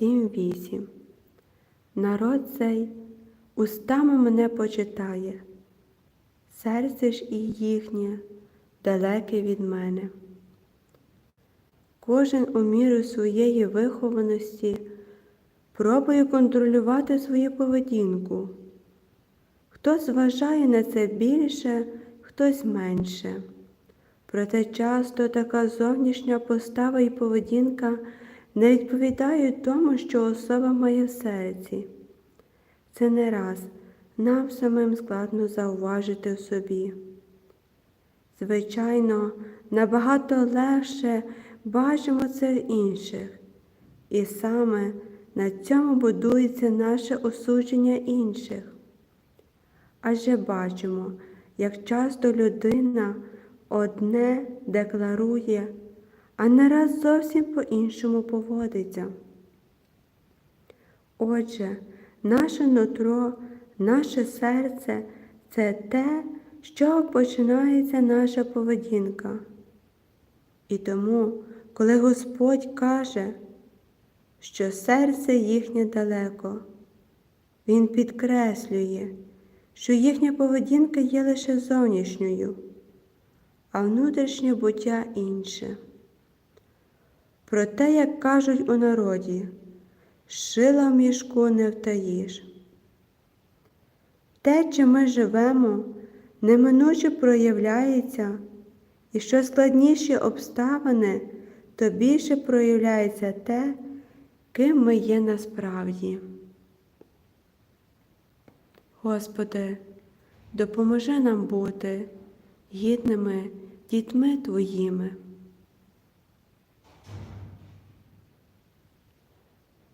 7.8 Народ цей устами мене почитає, серце ж і їхнє далеке від мене. Кожен у міру своєї вихованості пробує контролювати свою поведінку. Хтось зважає на це більше, хтось менше. Проте часто така зовнішня постава і поведінка не відповідають тому, що особа має в серці. Це не раз нам самим складно зауважити в собі. Звичайно, набагато легше бачимо це в інших, і саме на цьому будується наше осудження інших. Адже бачимо, як часто людина одне декларує, а не раз зовсім по-іншому поводиться. Отже, наше нутро, наше серце це те, чого починається наша поведінка. І тому, коли Господь каже, що серце їхнє далеко, Він підкреслює, що їхня поведінка є лише зовнішньою, а внутрішнє буття інше. Про те, як кажуть у народі, шила в мішку не втаїш. Те, чим ми живемо, неминуче проявляється, і що складніші обставини, то більше проявляється те, ким ми є насправді. Господи, допоможи нам бути гідними дітьми Твоїми.